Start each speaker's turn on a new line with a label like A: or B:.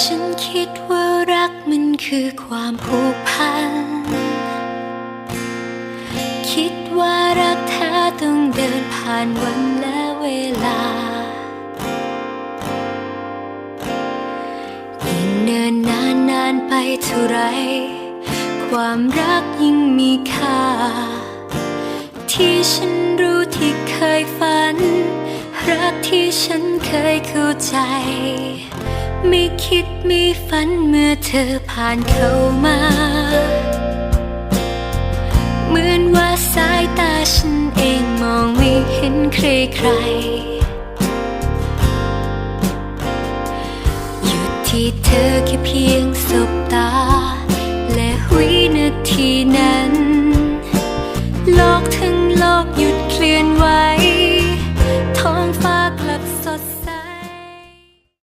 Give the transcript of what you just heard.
A: ฉันคิดว่ารักมันคือความผูกพัน คิดว่ารักแท้ต้องเดินผ่านวันและเวลายิ่งเนินนานนานไปเท่าไร ความรักยิ่งมีค่า ที่ฉันรู้ที่เคยฝัน รักที่ฉันเคยเข้าใจ ไม่คิดไม่ฝันเมื่อเธอผ่านเข้ามา เหมือนว่าสายตาฉันเองมองไม่เห็นใครใคร หยุดที่เธอแค่เพียงสบตา และวินาทีนั้น โลกทั้งโลกหยุดเคลื่อนไหว